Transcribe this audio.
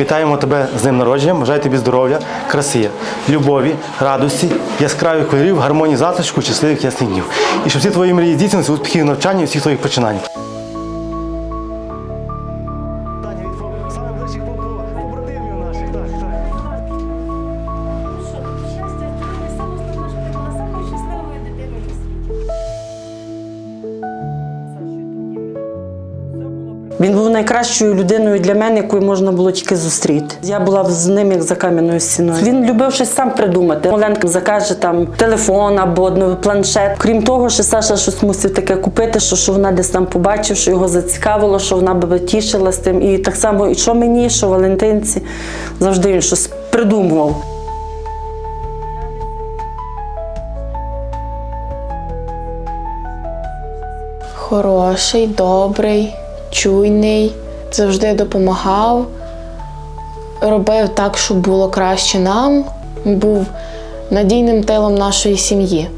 Вітаємо тебе з ним народженням, Бажаю тобі здоров'я, краси, любові, радості, яскравих кольорів, гармонії затишку, щасливих ясних днів. І щоб всі твої мрії здійснилися, успіхів навчання, і всіх твоїх починань. Він був найкращою людиною для мене, якою можна було тільки зустріти. Я була з ним як за кам'яною стіною. Він любив щось сам придумати. Оленка закаже там телефон або планшет. Крім того, що Саша щось мусив таке купити, що, що вона десь там побачив, що його зацікавило, що вона би тішилась тим. І так само, і що мені, що Валентинці, завжди він щось придумував. Хороший, добрий, чуйний, завжди допомагав, робив так, щоб було краще нам. Був надійним тилом нашої сім'ї.